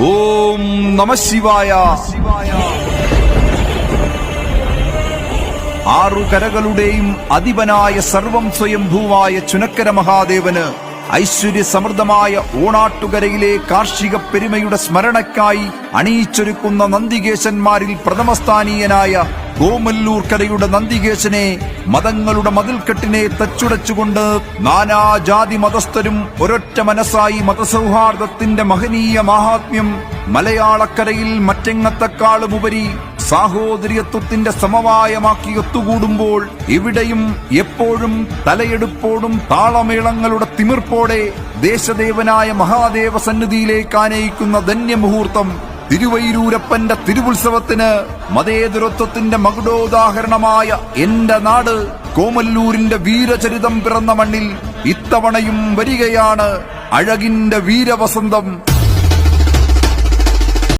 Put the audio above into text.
ഓം നമ ശിവായ. ആറു കരകളുടെയും അധിപനായ സർവം സ്വയംഭൂവായ ചുനക്കര മഹാദേവന് ഐശ്വര്യ സമൃദ്ധമായ ഓണാട്ടുകരയിലെ കാർഷിക പെരുമയുടെ സ്മരണയ്ക്കായി അണിയിച്ചൊരുക്കുന്ന നന്ദികേശന്മാരിൽ പ്രഥമസ്ഥാനീയനായ ഗോമല്ലൂർ കരയുടെ നന്ദികേശനെ മതങ്ങളുടെ മതിൽക്കെട്ടിനെ തച്ചുടച്ചുകൊണ്ട് നാനാജാതി മതസ്ഥരും ഒരൊറ്റ മനസ്സായി മതസൗഹാർദ്ദത്തിന്റെ മഹനീയ മാഹാത്മ്യം മലയാളക്കരയിൽ മറ്റെങ്ങത്തെക്കാളുമുപരി സാഹോദര്യത്വത്തിന്റെ സമവായമാക്കി ഒത്തുകൂടുമ്പോൾ എവിടെയും എപ്പോഴും തലയെടുപ്പോടും താളമേളങ്ങളുടെ തിമിർപ്പോടെ ദേശദേവനായ മഹാദേവ സന്നിധിയിലേക്ക് ആനയിക്കുന്ന ധന്യമുഹൂർത്തം തിരുവൈരൂരപ്പന്റെ തിരുവുത്സവത്തിന് മതേതരത്വത്തിന്റെ മകുടോദാഹരണമായ എന്റെ നാട് കോമല്ലൂരിന്റെ വീരചരിതം പിറന്ന മണ്ണിൽ ഇത്തവണയും വരികയാണ് അഴകിന്റെ വീരവസന്തം